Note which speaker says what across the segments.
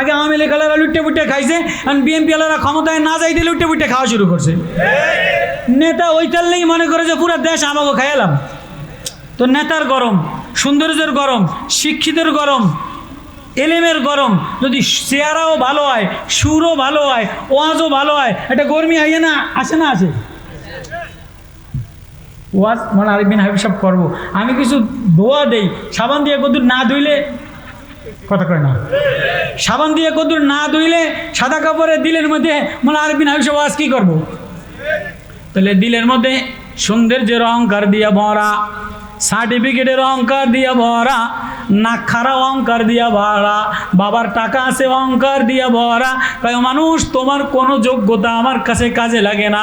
Speaker 1: আগে আওয়ামী লীগালারা লুটে পুটে খাইছে আর বিএনপি আলারা ক্ষমতায় না যাইতে লুটে পুটে খাওয়া শুরু করছে। নেতা ওইটার লেগে মনে করে যে পুরো দেশ আমাকে খাইলাম। তো নেতার গরম, সৌন্দর্যের গরম, শিক্ষিতের গরম, এলেমের গরম, যদি চেহারাও ভালো হয়, সুরও ভালো হয়, ওয়াজও ভালো হয়, এটা গরমি আইয়ে না, আসে না আছে ওয়াজ মানে আরেকদিন হাবিব সব করব। আমি কিছু দোয়া দেই, সাবান দিয়ে কদুর না ধুইলে কথা কয় না। সাবান দিয়ে কদুর না ধুইলে সাদা কাপড়ে দিলের মধ্যে মানে আরবি না সব ওয়াজ কী করব? তাহলে দিলের মধ্যে সৌন্দর্যের অহংকার দিয়া ভরা সার্টিফিকেটের অহংকার দিয়া ভরা নাক খারা অহংকার দিয়া ভরা, বাবার টাকা আছে অহংকার দিয়া ভরা। কয়, মানুষ, তোমার কোনো যোগ্যতা আমার কাছে কাজে লাগে না।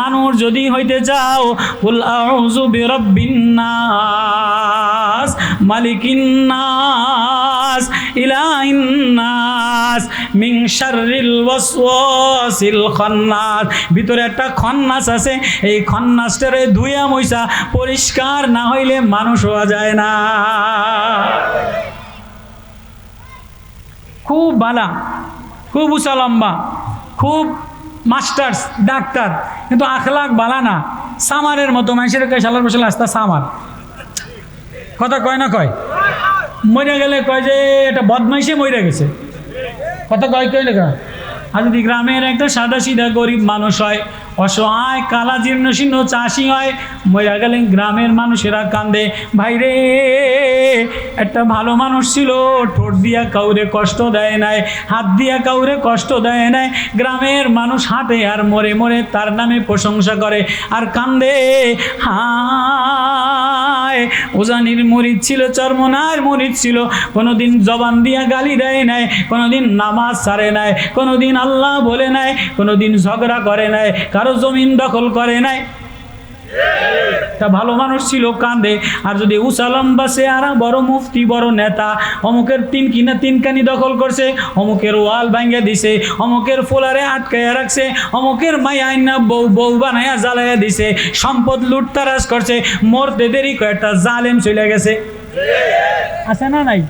Speaker 1: মানুষ যদি হইতে চাও, কুল আউযু বিরাব্বিন নাস, মালিকিন নাস ইলাহিন নাস, মিন ওয়াসওয়াসিল খান্নাস। ভিতরে একটা খন্নাস আছে, এই খন্নাসটারে ধুইয়া মইসা পরিষ্কার না হইলে মানুষ হওয়া যায় না। খুব বালা, খুব উঁচা লম্বা, খুব মাস্টার্স, ডাক্তার, কিন্তু আখলাখ বালা না। সামারের মতো, মানুষের কয় সালার বসে আসতা সামার। কথা কয় না কয়? মরে গেলে কয় যে, এটা বদমাইশে মরে গেছে। কথা কয় কয় লেখা? আর যদি গ্রামের একটা সাদা সিধা গরিব মানুষ হয়, অসহায় কালা জীর্ণ শীর্ণ চাষি হয়। মরে গেলেন গ্রামের মানুষেরা কান্দে, ভাইরে, একটা ভালো মানুষ ছিল, ঠোঁট দিয়া কাউরে কষ্ট দেয় নাই, হাত দিয়া কাউরে কষ্ট দেয় নাই। গ্রামের মানুষ হাঁটে আর মরে মরে তার নামে প্রশংসা করে, আর কান্দে হায়। ওজানির মরিদ ছিল, চর্মনার মরিদ ছিল। কোনোদিন জবান দিয়া গালি দেয় নাই, কোনোদিন নামাজ ছাড়ে নাই, কোনোদিন আল্লাহ বলে নাই, কোনোদিন ঝগড়া করে নাই, কারও জমিন দখল করে নাই। তা ভালো মানুষ ছিল কান্দে আর যদি উসালম বা চেহারা বড় মুফতি, বড় নেতা, অমুকের তিন কিনা তিনকানি দখল করছে, অমুকের ওয়াল ভাঙ্গে দিছে, অমুকের ফোলারে আটকাইয়া রাখছে, অমুকের মাই আইনা বউ বউ বানাইয়া জ্বালাইয়া দিছে, সম্পদ লুটতারাজ করছে, মরতে দেরি কয়েকটা জালেম চলে গেছে। আছে না নাই?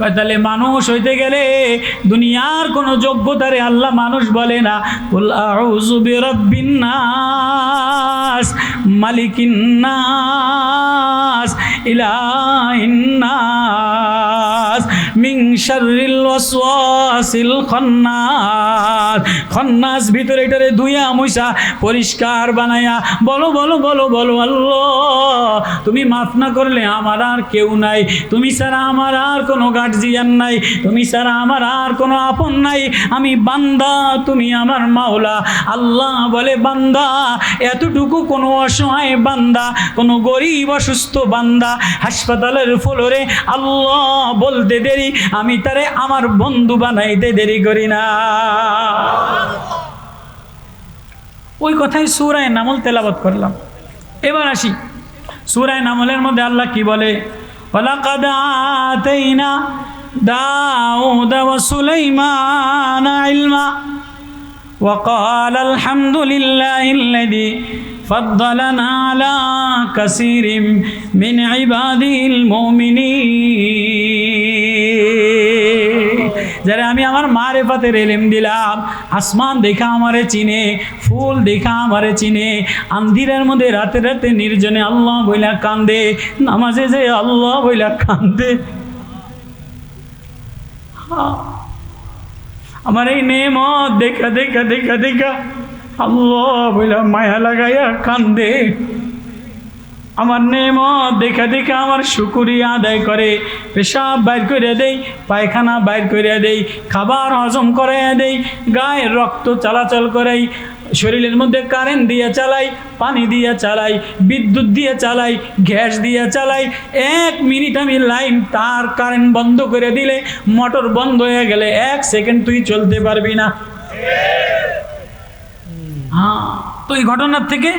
Speaker 1: কয়, তাহলে মানুষ হইতে গেলে দুনিয়ার কোনো যোগ্যতারে আল্লাহ মানুষ বলে না। নাস, মালিকিন নাস। মিন শাররিল ওয়াসওয়াসিল খান্নাস। খান্নাস ভিতরে এটারে ধুইয়া মুইসা পরিষ্কার বানায়া বলো বলো বলো বলো, আল্লাহ, তুমি মাফ না করলে আমার আর কেউ নাই। তুমি ছাড়া আমার আর কোনো গার্জিয়ান নাই। তুমি ছাড়া আমার আর কোনো আপন নাই। আমি বান্দা, তুমি আমার মাওলা। আল্লাহ বলে, বান্দা, এতটুকু কোনো অসহায় বান্দা, কোনো গরিব অসুস্থ বান্দা হাসপাতালের ফ্লোরে আল্লাহ বলতে দেরি আমি তারে আমার বন্ধু বানাইতে দেরি করি না। ওই কথাই সুরায় নামল তেলাবত করলাম। এবার আসি। সুরায় নামলের মধ্যে আল্লাহ কি বলে? দাউদ ওয়া সুলাইমান ইলমা। وقال الحمد لله الذي فضلنا على كثير من عباده المؤمنين যারা আমি আমার মারেফাতের এলেম দিলাম আসমান দেখা আমারে চিনে ফুল দেখা আমারে চিনে আন্দিরের মধ্যে রাতে রাতে নির্জনে আল্লাহ বইলা কান্দে নামাজে যে আল্লাহ বইলা কান্দে হ্যাঁ আমার এই নেমত দেখা দেখা দেখা দেখা। আল্লাহ বইলা মায়া লাগাইয়া কান্দে। আমার নেমত দেখা দেখা আমার শুকুরিয়া আদায় করে। পেশাব বাইর করে দেই, পায়খানা বাইর করে দেই, খাবার হজম করাইয়া দেই গায়ের রক্ত চলাচল করাই। শরীরের মধ্যে কারেন্ট দিয়ে চালাই, পানি দিয়ে চালাই, বিদ্যুৎ দিয়ে চালাই, গ্যাস দিয়ে চালাই, এক মিনিট আমি লাইন তার কারেন্ট বন্ধ করে দিলে মোটর বন্ধ হয়ে গেলে এক সেকেন্ড তুই চলতে পারবি না। হ্যাঁ তো এই ঘটনার থেকে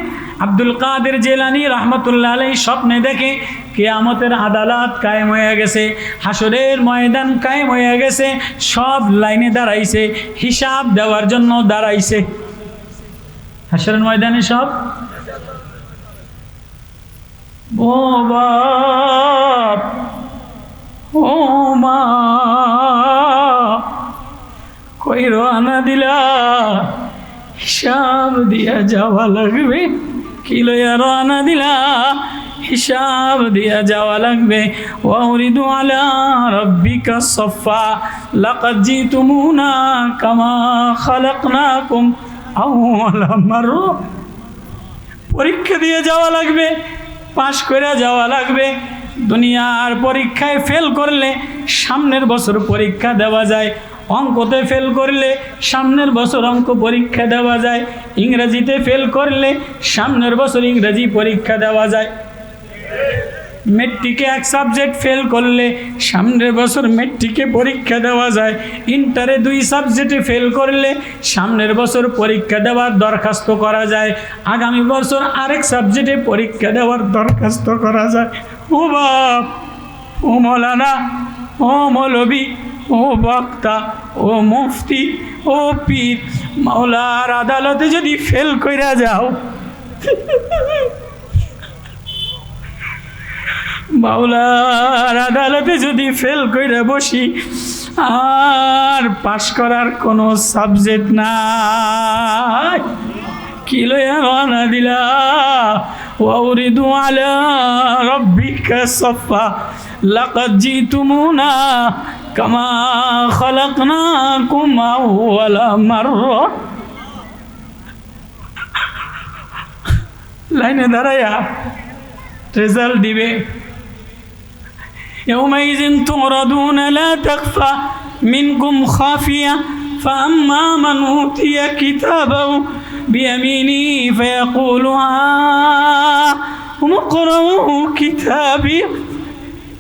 Speaker 1: আব্দুল কাদের জেলানি রহমতুল্লাহ আলাই স্বপ্নে দেখে কেয়ামতের আদালত কায়েম হয়ে গেছে হাসরের ময়দান কায়েম হয়ে গেছে, সব লাইনে দাঁড়াইছে, হিসাব দেওয়ার জন্য দাঁড়াইছে। হাসরের ময়দানে সব? ও মা কই রওনা দিলা, হিসাব দিয়া যাওয়া লাগবে। কি লইয়া রওনা দিলা, হিসাব দিয়া যাওয়া লাগবে। ওয়াউরিদু আলা রাব্বিকা সফা লাকাদ জিতুমুনা কামা খালাকনাকুম। পরীক্ষা দিয়ে যাওয়া লাগবে, পাশ করে যাওয়া লাগবে। দুনিয়ার পরীক্ষায় ফেল করলে সামনের বছর পরীক্ষা দেওয়া যায়। অঙ্কতে ফেল করলে সামনের বছর অঙ্ক পরীক্ষা দেওয়া যায়। ইংরেজিতে ফেল করলে সামনের বছর ইংরেজি পরীক্ষা দেওয়া যায়। মেট্রিকে এক সাবজেক্ট ফেল করলে সামনের বছর মেট্রিকে পরীক্ষা দেওয়া যায়। ইন্টারে দুই সাবজেক্টে ফেল করলে সামনের বছর পরীক্ষা দেওয়ার দরখাস্ত করা যায়। আগামী বছর আরেক সাবজেক্টে পরীক্ষা দেওয়ার দরখাস্ত করা যায়। ও বাপ, ও মৌলানা, ও মৌলবী, ও বক্তা, ও মুফতি, ও পীর, মাওলার আদালতে যদি ফেল কইরা যাও মাওলার আদালতে যদি ফেল করে বসি, আর পাশ করার কোনো সাবজেক্ট নাই। কি লইয়া রওনা দিলা? ওয়াউরিদু আলা রাব্বিকা সাফা লাকাদ জিতুমুনা কামা খালাকনাকুম আউওয়ালা মাররা। লাইনে দাঁড়ায়া রেজাল্ট দিবে। يومئذ تعرضون لا تخفى منكم خافية فأما من أوتي كتابه بيمينه فيقول هاؤم اقرءوا كتابي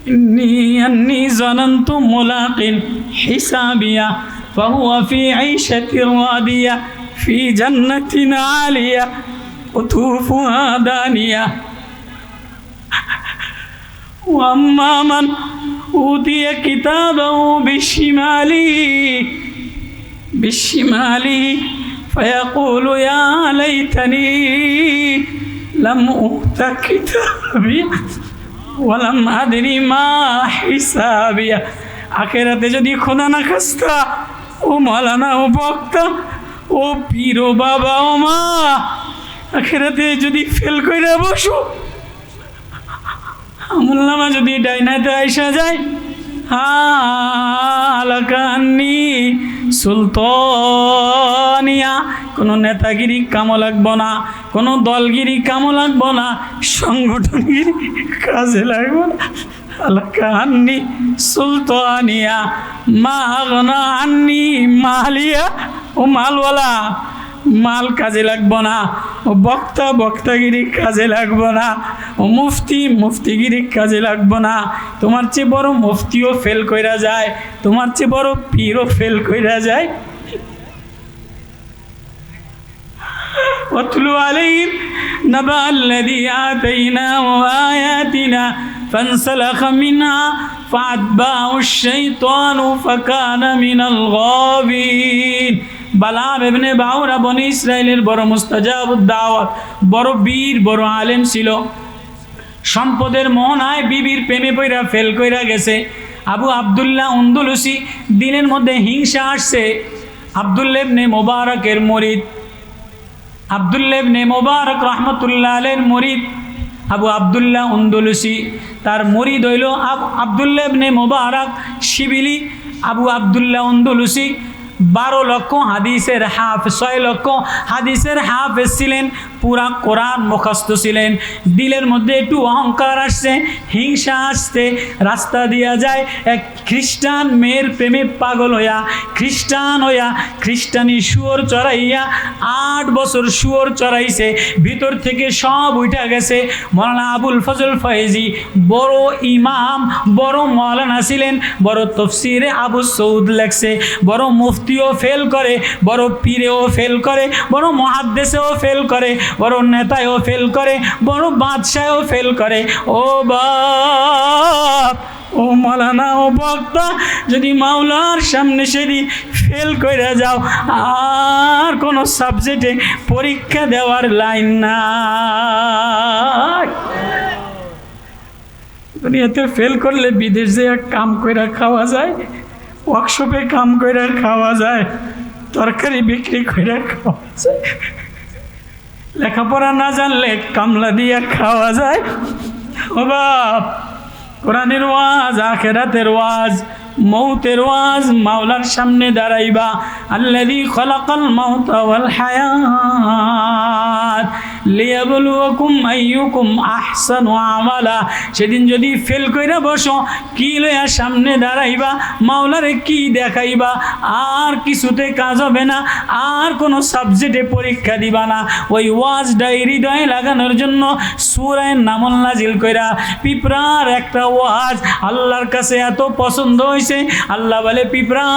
Speaker 1: إني أني ظننت ملاق حسابيا فهو في عيشة راضية في جنة عالية قطوفها دانية. واما من اوتي كتابه بشماله بشماله فيقول يا ليتني لم اوت كتابي ولم ادري ما حسابي আখেরাতে যদি খোদা না খাস্তা ও মালানা ও বক্তা ও পীর ও বাবা ও মা আখেরাতে যদি ফেল করে বসো আমুল্লামা যদি ডাইনাতে আইসা যায়, হালাকান্নি সুলতানিয়া, কোনো নেতাগিরি কামো লাগবো না, কোনো দলগিরি কামো লাগবো না, সংগঠনগিরি কাজে লাগবো না। হালাকান্নি সুলতানিয়া মা আন্নি মালিয়া ও মালওয়ালা। মাল কাজে লাগবো না ও বক্তা বক্তাগিরি কাজে লাগবো না ও মুফতি মুফতিগিরি কাজে লাগবো না তোমার চেয়ে বড় মুফতিও ফেল কইরা যায় তোমার চেয়ে বড় পীরও ফেল কইরা যায় واتلو عليهم نبأ الذي آتيناه آياتنا فانسلخ منها فأتبعه الشيطان فكان من الغابين বাউরা বড় বড় বীর ছিল। সম্পদের মোহনায় বিবির প্রেমে পইরা ফেল কইরা গেছে। আবু আবদুল্লাহ উন্দুলুসি দিনের মধ্যে হিংসা আসছে। আবদুল্লেবনে মোবারকের মরিদ। আবদুল্লেবনে মোবারক রহমতুল্লাহ আলের মরিদ। আবু আবদুল্লাহ উন্দুলুসি তার মরিদ হইল আবু আবদুল্লেবনে মোবারক শিবিলি। আবু আবদুল্লাহ উন্দুলুসি বারো লক্ষ হাদিসের হাফ ছয় লক্ষ হাদিসের হাফ ছিলেন পুরা কোরআন মুখস্থ ছিলেন। দিলের মধ্যে একটু অহংকার আসছে, হিংসা আসছে, রাস্তা দিয়া যায় এক খ্রিস্টান মেয়ের প্রেমে পাগল হইয়া, খ্রিস্টান হইয়া খ্রিস্টানি শুয়োর চড়াইয়া আট বছর শুয়োর চড়াইছে, ভিতর থেকে সব উঠা গেছে। মৌলানা আবুল ফজল ফয়েজি বড় ইমাম, বড় মৌলানা ছিলেন, বড় তফসিরে আবু সৌদ লেখছে, বড় মুফতিও ফেল করে, বড় পীরেও ফেল করে, বড় মহাদ্দেশেও ফেল করে বড় নেতায়ও ফেল করে বড় বাদশাহও ফেল করে। ও বাপ, ও মালানা, ও বক্তা, যদি মাওলার সামনে সেদিন ফেল করে যাও, আর কোনো সাবজেক্টে পরীক্ষা দেওয়ার লাইন নাই। দুনিয়াতে ফেল করলে বিদেশ যে কাম করে খাওয়া যায় ওয়ার্কশপে কাম করে খাওয়া যায়, তরকারি বিক্রি করে খাওয়া যায়। লেখাপড়া না জানলে কামলা দিয়া খাওয়া যায়। ও বাপ, কোরআনের ওয়াজ, আখেরাতের ওয়াজ মৌতের ওয়াজ, মাওলার সামনে দাঁড়াইবা। আল্লাহ খলাকাল মাউতা হায়াত। লিয়াবলুয়াকুম আইয়ুকুম আহসানু আমালা। সেদিন যদি ফেল কইরা বসো, কি লইয়া সামনে দাঁড়াইবা, মাওলারে কি দেখাইবা? আর কিছুতে কাজ হবে না, আর কোনো সাবজেক্টে পরীক্ষা দিবা না। ওই ওয়াজ ডায়েরি হৃদয়ে লাগানোর জন্য সুরায় নামল নাজিল কইরা, পিঁপড়ার একটা ওয়াজ, আল্লাহর কাছে এত পছন্দ হয়েছে আল্লাহ বলে, পিঁপড়া,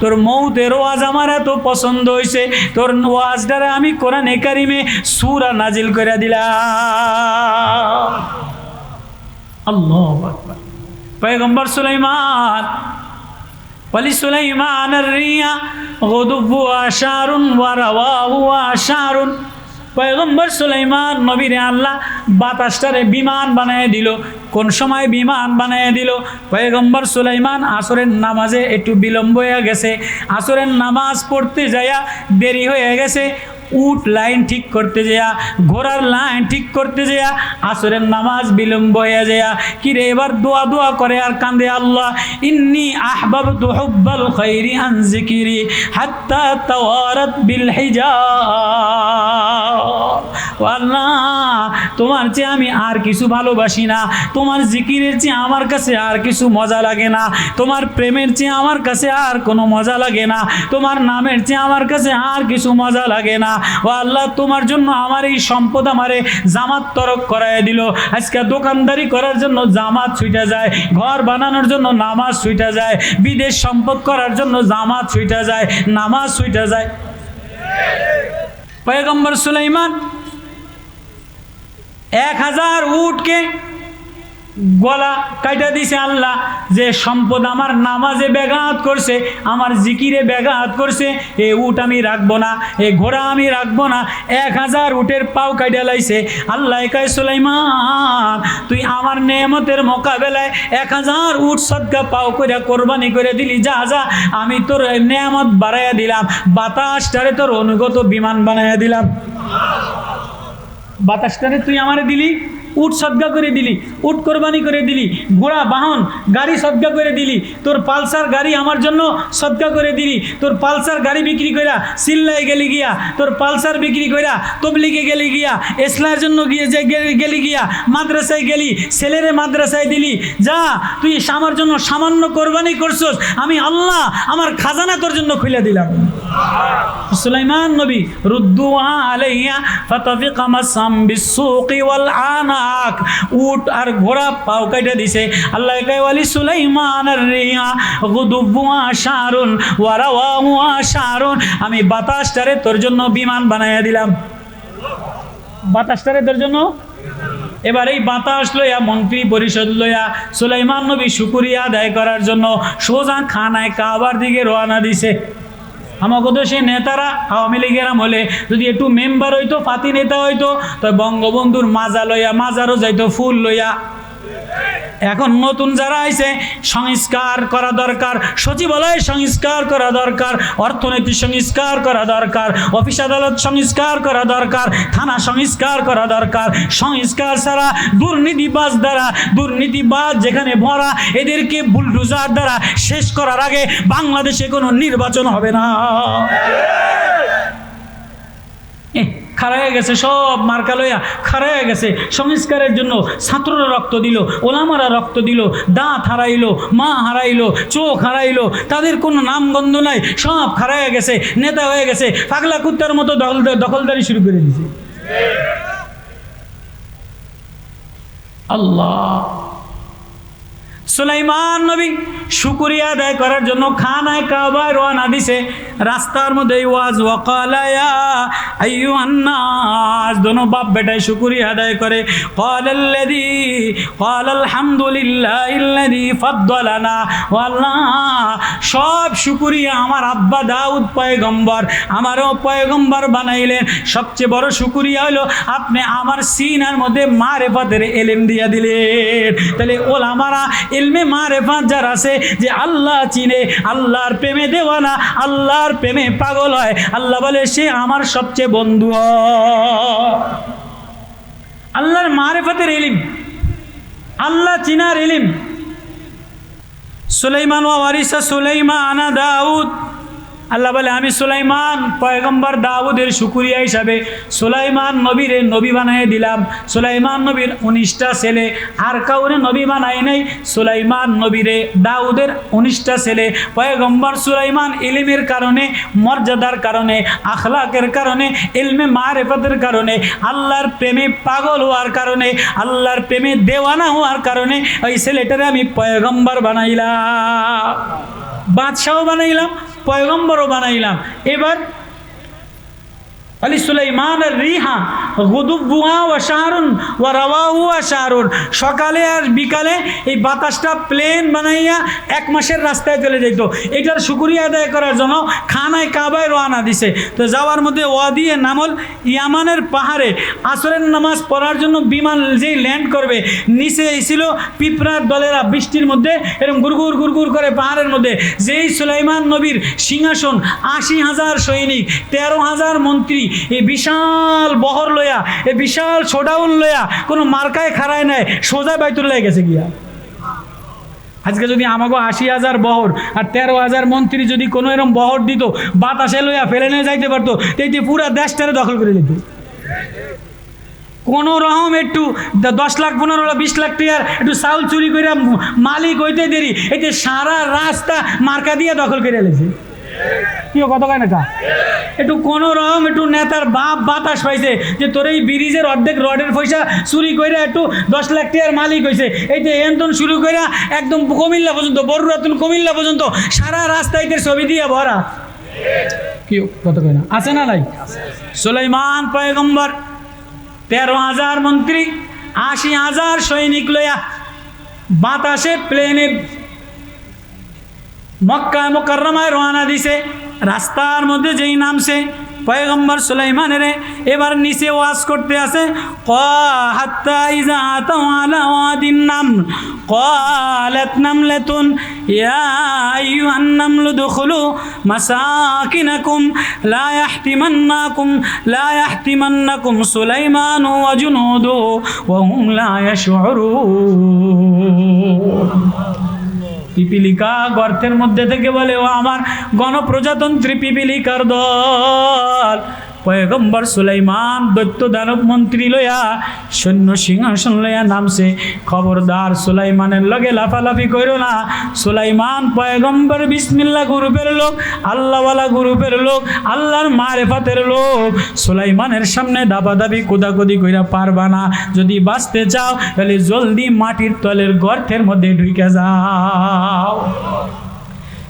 Speaker 1: তোর মৌতের ওয়াজ আমার এত পছন্দ হয়েছে তোর ওয়াজ দ্বারা আমি কোরআনে কারিমে সুরা নাজিল করে দিলাম। সুলাইমান পয়গম্বর সুলাইমান বিমান কোন সময় বিমান পয়গম্বর সুলাইমান আসরের নামাজে একটু বিলম্ব হয়ে গেছে, আসরের নামাজ পড়তে যাইয়া দেরি হয়ে গেছে উট লাইন ঠিক করতে যেয়া, ঘোড়ার লাইন ঠিক করতে যেয়া, আসরের নামাজ বিলম্ব হয়ে যাইয়া কিরে এবার দোয়া দোয়া করে আর কান্দে আল্লাহ, ইন্নি আহবাব হুব্বাল খৈরি আন জিকিরি হাত্তা তাওয়ারাত বিল তোমার চেয়ে আমি আর কিছু ভালোবাসি না, তোমার জিকিরের চেয়ে আমার কাছে আর কিছু মজা লাগে না, তোমার প্রেমের চেয়ে আমার কাছে আর কোনো মজা লাগে না, তোমার নামের চেয়ে আমার কাছে আর কিছু মজা লাগে না ও আল্লাহ, তোমার জন্য আমার এই সম্পদ আমারে জামাত তরক করায় দিল। আজকে দোকানদারি করার জন্য জামাত ছুইটা যায়, ঘর বানানোর জন্য নামাজ ছুইটা যায়, বিদেশ সম্পদ করার জন্য জামাত ছুইটা যায়, নামাজ ছুইটা যায়। পয়গম্বর সুলাইমান, এক হাজার উটকে গলা কাইটা দিছে আল্লাহ যে সম্পদ আমার নামাজে ব্যাঘাত করছে, আমার জিকিরে ব্যাঘাত করছে, এ উট আমি রাখব না, এ ঘোড়া আমি রাখব না, এক হাজার উটের পাও কাইটা লাইছে। আল্লাহ কাই সুলাইমান, তুই আমার নেমতের মোকাবেলায় এক হাজার উট সদকা পাও করে কোরবানি করে দিলি, যা যা, আমি তোর নেয়ামত বাড়াইয়া দিলাম, বাতাসটারে তোর অনুগত বিমান বানাইয়া দিলাম। বাতাসটারে তুই আমারে দিলি? উট সদ্গা করে দিলি, উট কোরবানি করে দিলি, ঘোড়া, বাহন, গাড়ি সদ্গা করে দিলি, তোর পালসার গাড়ি আমার জন্য সদ্গা করে দিলি, তোর পালসার গাড়ি বিক্রি কইরা সিল্লায় গেলি গিয়া, তোর পালসার বিক্রি কইরা তবলিগে গেলি গিয়া, এসলার জন্য গিয়ে যে গেলি গিয়া, মাদ্রাসায় গেলি, ছেলেরে মাদ্রাসায় দিলি, যা, তুই আমার জন্য সামান্য কোরবানি করছস, আমি আল্লাহ আমার খাজানা তোর জন্য খুলে দিলাম। সুলাইমান নবী, রুদ্দু আলাইয়া ফাতাফিক মাসাম বিসুক ওয়াল আনাক। উট আর ঘোড়া পাও কাইটা দিছে। আল্লাহ কয়, ওয়ালি সুলাইমান আর রিয়া, গুদুবু আশারুন ওয়া রাওয়াহু আশারুন। আমি বাতাসটারে তোর জন্য বিমান বানাইয়া দিলাম। বাতাসটারে তোর জন্য? এবার এই বাতাস লইয়া, মন্ত্রী পরিষদ লইয়া সুলাইমান নবী শুকুরিয়া আদায় করার জন্য সোজা খানায় কাবার দিকে রওনা দিছে। আমাকে সেই নেতারা আওয়ামী লীগের হলে যদি একটু মেম্বার হইতো ফাতি নেতা হইতো, তো বঙ্গবন্ধুর মাজা লইয়া, মাজারও যাইতো, ফুল লইয়া। এখন নতুন যারা আইছে, সংস্কার করা দরকার, সচিবালয় সংস্কার করা দরকার অর্থনৈতিক সংস্কার করা দরকার, অফিস আদালত সংস্কার করা দরকার, থানা সংস্কার করা দরকার, সংস্কার ছাড়া দুর্নীতিবাজ দ্বারা, দুর্নীতিবাজ যেখানে ভরা, এদেরকে বুলডুজার দ্বারা শেষ করার আগে বাংলাদেশে কোনো নির্বাচন হবে না। এ, গেছে সব মার্কা লইয়া খাড়া গেছে। সংস্কারের জন্য ছাত্ররা রক্ত দিল ওলামারা রক্ত দিল দাঁত হারাইলো মা হারাইলো চোখ হারাইলো তাদের কোনো নামগন্ধ নাই সব খাড়া গেছে নেতা হয়ে গেছে পাগলা কুত্তার মতো দখল দখলদারি শুরু করে দিছে আল্লাহ! সুলাইমান নবী শুকুরিয়া আদায় করার জন্য খানায় কাবায় রওনা দিছে। রাস্তার মধ্যে ওয়াজ ওয়াকালায়া আইয়ুহান নাস। দোনো বাপ বেটায় শুকুরিয়া আদায় করে। ক্বালাল্লাযী ক্বালাল হামদুলিল্লাহিল্লাযী ফাদ্দালানা। ও আল্লাহ সব শুকুরিয়া আমার আব্বা দাউদ পয়গম্বর। আমারও পয়গম্বর বানাইলেন। সবচেয়ে বড় শুকুরিয়া হলো আপনি আমার সিনার মধ্যে মারেফাতের এলেম দিয়া দিলেন। তাহলে ওলামারা ইলমে মারেফাত যার আছে যে আল্লাহ চিনে, আল্লাহর প্রেমে দেওয়ানা, আল্লাহর প্রেমে পাগল হয়। আল্লাহ বলে, সে আমার সবচেয়ে বন্ধু। আল্লাহর মারেফাতের ইলিম, আল্লাহ চিনার ইলিম। সুলাইমান ওয়ারিসা সুলাইমান আনা দাউদ। আল্লাহ বলে, আমি সুলাইমান, পয়গম্বর দাউদের শুকুরিয়া হিসাবে সুলাইমান নবীরে নবী বানিয়ে দিলাম। সুলাইমান নবীর উনিশটা ছেলে, আর কাউরে নবী বানাই নাই। সুলাইমান নবীরে দাউদের উনিশটা ছেলে, পয়গম্বর সুলাইমান ইলিমের কারণে, মর্যাদার কারণে, আখলাকের কারণে, ইলমে মারেফতের কারণে, আল্লাহর প্রেমে পাগল হওয়ার কারণে, আল্লাহর প্রেমে দেওয়ানা হওয়ার কারণে ওই ছেলেটারে আমি পয়গম্বর বানাইলাম। বাদশাহ বানাইলাম পয়গম্বরও বানাইলাম। এবার আলি সুলাইমান রিহা গুদুবুয়া ও শাহরুন ও রাওয়াহু ও শাহরুন। সকালে আর বিকালে এই বাতাসটা প্লেন বানাইয়া এক মাসের রাস্তায় চলে যেত এটার শুকুরিয়া আদায় করার জন্য খানায় কাবায় রওনা দিছে। তো যাওয়ার মধ্যে ওয়াদিয়ে নামল ইয়ামানের পাহাড়ে। আসরের নামাজ পড়ার জন্য বিমান যেই ল্যান্ড করবে, নিচে ছিল পিঁপড়ার দলেরা বৃষ্টির মধ্যে এরকম গুরগুর গুরগুর করে পাহাড়ের মধ্যে। যেই সুলাইমান নবীর সিংহাসন আশি হাজার সৈনিক, তেরো হাজার মন্ত্রী, এই বিশাল বহর লয়া এই বিশাল সোডাউন লয়া কোনো মার্কায় খাড়ায় নেয় সোজা বাইতুল্লাহ গেছে গিয়া। আজকে যদি আমাকে আশি হাজার বহর আর তেরো হাজার মন্ত্রী যদি কোনো এরকম বহর দিত, বাতাসে লইয়া ফেলে নিয়ে যাইতে পারতো তো এই যে পুরা দেশটারে দখল করে দিত কোনো রকম একটু দশ লাখ, পনেরো লাখ, বিশ লাখ টাকার একটু চাউল চুরি করে মালিক হইতে দেরি যে সারা রাস্তা মার্কা দিয়ে দখল করে লেছে। কি কত কয় না একটু কোনো রকম একটু নেতার বাপ বাতাস পাইছে যে তোর এই ব্রিজের অর্ধেক রডের পয়সা চুরি করে একটু দশ লাখ টাকার মালিক হয়েছে এই যে এন্তন শুরু করে একদম কুমিল্লা পর্যন্ত বড়ুরাতুন কুমিল্লা পর্যন্ত, সারা রাস্তায় ছবি দিয়ে ভরা। কি কত কয় না আছে না নাই? সুলাইমান পয়গম্বর, তেরো হাজার মন্ত্রী, আশি হাজার সৈনিক লইয়া বাতাসে প্লেনে মক্কা মোকাররমায় রওনা দিছে রাস্তার মধ্যে যেই নামছে পয়গম্বর সুলাইমানের এবার নিচে ওয়াজ করতে আছে হাত্তা ইজা আতাও আলা ওয়াদিন নাম قالت نملة يا أيها النمل ادخلوا مساكنكم لا يحتمنكم لا يحتمنكم سليمان وجنوده وهم لا يشعرون পিপিলিকা গর্তের মধ্যে থেকে বলে ও আমার গণপ্রজাতন্ত্রী পিপিলিকার দল। পয়গম্বর সুলাইমান দৈত্য দানব মন্ত্রী লয়া সৈন্য সিংহাসন লয়া নামছে। খবরদার সুলাইমানের লগে লাফালাফি করো না। সুলাইমান পয়গম্বর বিসমিল্লা গ্রুপের লোক, আল্লাহওয়ালা গ্রুপের লোক, আল্লাহর মারেফাতের লোক। সুলাইমানের সামনে দাবা দাবাদাবি, কোদাকুদি কইরা পারবা না। যদি বাঁচতে চাও, তাহলে জলদি মাটির তলের গর্তের মধ্যে ঢুকে যাও।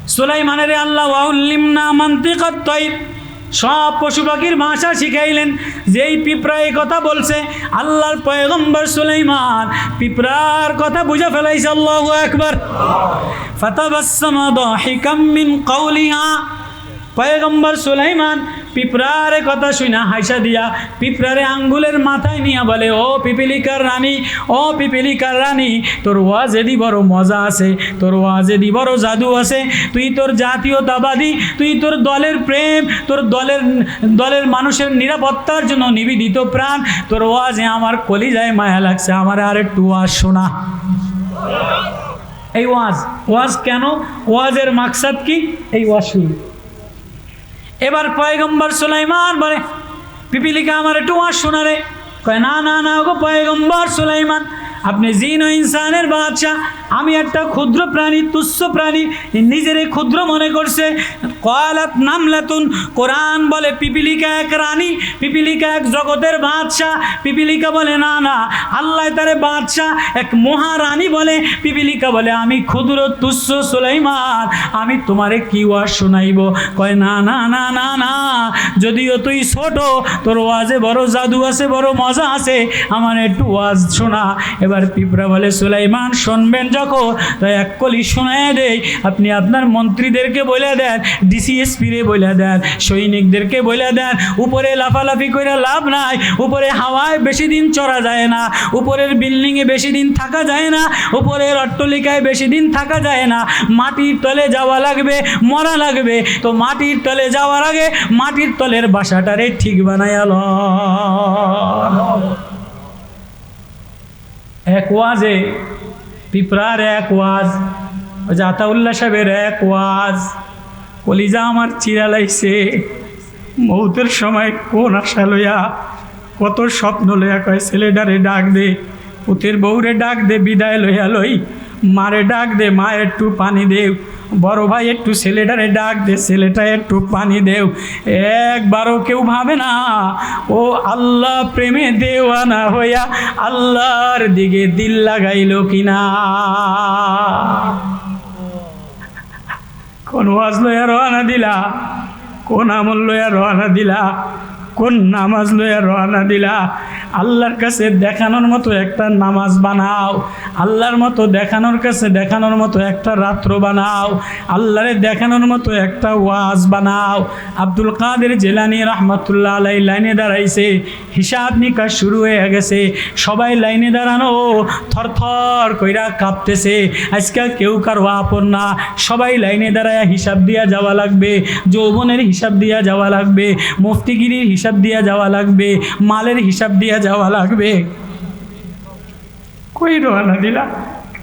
Speaker 1: সুলাইমানের আল্লাহ ওয়াউল্লিম না মান্তিকাত সব পশু পাখির ভাষা শিখাইলেন। যেই পিঁপড়া এই কথা বলছে, আল্লাহর পয়গম্বর সুলাইমান পিঁপড়ার কথা বুঝে ফেলাইছে, আল্লাহ একবার ফতাবাসমা দাহিকাম মিন কাউলিহা। পয়গম্বর সুলাইমান পিঁপড়ারে কথা শুনা হাইসা দিয়া, পিঁপড়ারে আঙ্গুলের মাথায় নিয়া বলে, ও পিপিলিকার রানী, ও পিপিলিকার রানী, তোর ওয়াজেদি বড় মজা আছে, তোর ওয়াজেদি বড় জাদু আছে, তুই তোর জাতীয়তাবাদী, তুই তোর দলের প্রেম, তোর দলের দলের মানুষের নিরাপত্তার জন্য নিবেদিত প্রাণ, তোর ওয়াজে আমার কলিজায় মায়া লাগছে, আমার আর একটু ওয়াজ শোনা। এই ওয়াজ ওয়াজ কেন? ওয়াজের মাকসাদ কি? এই ওয়াজ শুনি। এবার পয়গম্বর সুলাইমান বলে, পিপিলিকা আমার একটু ওয়াজ শোনারে। কয়, না না না গো পয়গম্বর সুলাইমান আপনি জিন ও ইনসানের বাদশাহ। আমি একটা ক্ষুদ্র প্রাণী, তুচ্ছ প্রাণী নিজের ক্ষুদ্র মনে করছে। কয়ালাত নামলাতুন, কোরআন বলে পিপিলিকা এক রানী, পিপিলিকা এক জগতের বাদশাহ, পিপিলিকা বলে না না আল্লাহ তারে বাদশাহ, এক মহারানী বলে, পিপিলিকা বলে আমি ক্ষুদ্র, তুচ্ছ সুলাইমান, আমি তোমারে কি ওয়াজ শোনাইব? কয়, না না না না না, যদিও তুই ছোট, তোর ওয়াজে বড় জাদু আছে, বড় মজা আছে, আমার একটু ওয়াজ শোনা। এবার পিঁপড়া বলে, সুলাইমান, শুনবেন যখন তো এক কলি শোনায় দেই আপনি আপনার মন্ত্রীদেরকে বলে দেন ডিসিএসপি রে বলে দেন, সৈনিকদেরকে বলে দেন। উপরে লাফালাফি করে লাভ নাই, উপরে হাওয়ায় বেশি দিন চড়া যায় না, উপরের বিল্ডিংয়ে বেশি দিন থাকা যায় না, উপরের অট্টলিকায় বেশি দিন থাকা যায় না। মাটির তলে যাওয়া লাগবে, মরা লাগবে। তো মাটির তলে যাওয়ার আগে মাটির তলের বাসাটারে ঠিক বানায়াল এক ওয়াজে, পিঁপড়ার এক ওয়াজ ওই যে আতাউল্লা সাহেবের এক ওয়াজ, কলিজা আমার চিরা লাইছে, মৌতের সময় কোন আশা লইয়া কত স্বপ্ন লইয়া কয় ছেলেডারে ডাক দে, পুতের বউরে ডাক দে, বিদায় লইয়া লই, মারে ডাক দে, মায়ের একটু পানি দেও। বড় ভাই, একটু ছেলেটারে ডাক দে ছেলেটা একটু পানি দেও। একবারও কেউ ভাবে না, ও আল্লাহ প্রেমে দেওয়ানা হইয়া আল্লাহর দিকে দিল লাগাইল কিনা। কোন ওয়াজ লইয়া রওনা দিলা, কোন আমল লইয়া রওনা দিলা। কোন নামাজ লইয়া রওনা দিলা? আল্লাহর কাছে দেখানোর মতো একটা নামাজ বানাও। আল্লাহর মতো দেখানোর কাছে দেখানোর মতো একটা রাত্র বানাও। আল্লাহরে দেখানোর মতো একটা ওয়াজ বানাও। আব্দুল কাদের জেলানি রহমতুল্লাহ আলাই লাইনে দাঁড়াইছে। হিসাব নিকাশ শুরু হয়ে গেছে। সবাই লাইনে দাঁড়ানো, থরথর কইরা কাঁপতেছে। আজকাল কেউ কারও আপন না। সবাই লাইনে দাঁড়ায় হিসাব দিয়া যাওয়া লাগবে। যৌবনের হিসাব দিয়া যাওয়া লাগবে। মুফতিগিরির হিসাব দিয়া যাওয়া লাগবে, মালের হিসাব দিয়া যাওয়া লাগবে। কই রওনা দিলা?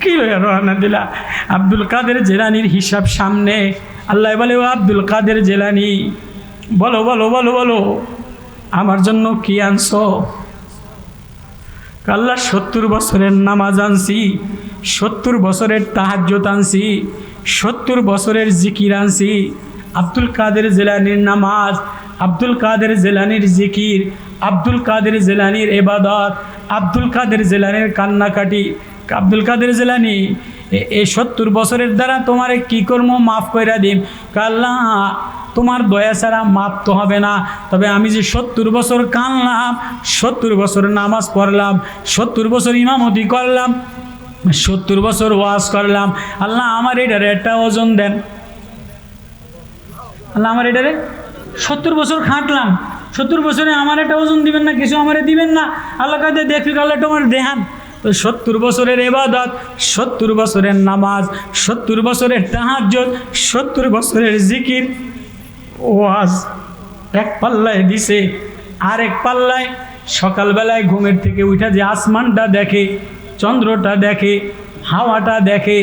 Speaker 1: কি রওনা দিলা? আব্দুল কাদের জেলানির হিসাব সামনে। আল্লাহ বলে, ও আব্দুল কাদের জেলানি, বলো বলো বলো বলো, আমার জন্য কি আনছো? আল্লাহ, সত্তর বছরের নামাজ আনছি, সত্তর বছরের তাহাজ্জত আনছি, সত্তর বছরের জিকির আনছি আব্দুল কাদের জেলানির নামাজ, আব্দুল কাদের জেলানির জিকির, আব্দুল কাদের জেলানির এবাদত, আব্দুল কাদের জেলানির কান্নাকাটি। আব্দুল কাদের জেলানি এই সত্তর বছরের দ্বারা তোমারে কি কর্ম মাফ কইরা দিম। কাল্লা তোমার দয়া ছাড়া মাপ তো হবে না। তবে আমি যে সত্তর বছর কানলাম সত্তর বছর নামাজ পড়লাম, সত্তর বছর ইমামতি করলাম, সত্তর বছর ওয়াজ করলাম। আল্লাহ, আমার এটারে একটা ওজন দেন। আল্লাহ আমার এটারে সত্তর বছর খাটলাম। সত্তর বছরে আমার একটা ওজন দিবেন না, কিছু আমারে দিবেন না। আল্লাহ কাছে দেখি আল্লাহ তোমার দেহান। তো সত্তর বছরের এবাদত সত্তর বছরের নামাজ, সত্তর বছরের তাহাজ্জত সত্তর বছরের জিকির। ওয়াজ এক পাল্লায় দিছে আর এক পাল্লায় সকালবেলায় ঘুমের থেকে উঠা যে আসমানটা দেখে, চন্দ্রটা দেখে হাওয়াটা দেখে,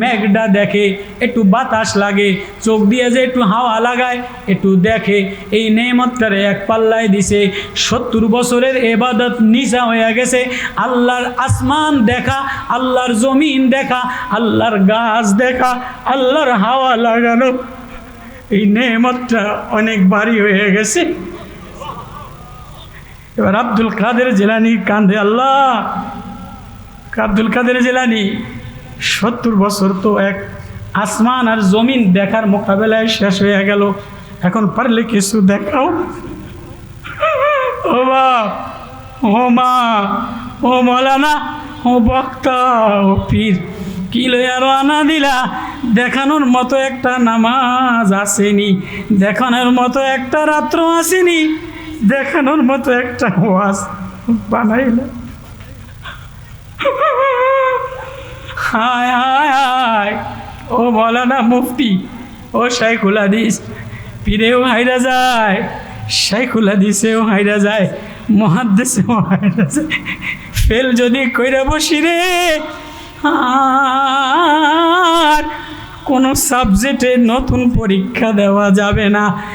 Speaker 1: মেঘটা দেখে, একটু বাতাস লাগে, চোখ দিয়ে যে একটু হাওয়া লাগায়, একটু দেখে। এই নেমতটারে এক পাল্লায় দিছে, সত্তর বছরের এবাদত নিশা হয়ে গেছে। আল্লাহর আসমান দেখা, আল্লাহর জমিন দেখা, আল্লাহর গাছ দেখা, আল্লাহর হাওয়া লাগানো। এই নেমতটা অনেক ভারী হয়ে গেছে। এবার আব্দুল কাদের জেলানি কান্দে আল্লাহ! আব্দুল কাদের জেলানি, সত্তর বছর তো এক আসমান আর জমিন দেখার মোকাবেলায় শেষ হয়ে গেল। এখন পারলে কিছু দেখাও। ও বাপ ও মা, ও মলানা, ও বক্তা, ও পীর, কি লইয়া আনা দিলা? দেখানোর মতো একটা নামাজ আসেনি। দেখানোর মতো একটা রাত্র আসেনি। দেখানোর মতো একটা ওয়াজ বানাইলা। হায় হায় হায়। ও মৌলানা মুফতি, ও শাইখুল হাদিস। পীরেও হাইরা যায়, শাইখুল হাদিসেও হাইরা যায়, মহাদ্দেশেও হাইরা যায়। ফেল যদি কইরা বসি রে, আর কোনো সাবজেক্টে নতুন পরীক্ষা দেওয়া যাবে না।